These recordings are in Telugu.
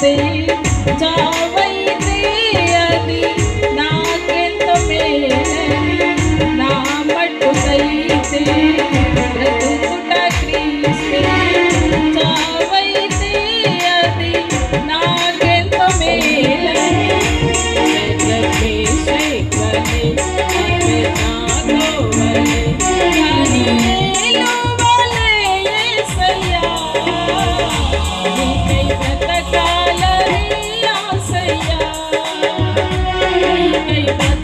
see. Amen.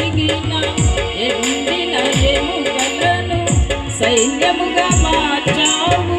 కలిగిన ఎండిన ఎముకలను సైన్యముగా మార్చావు.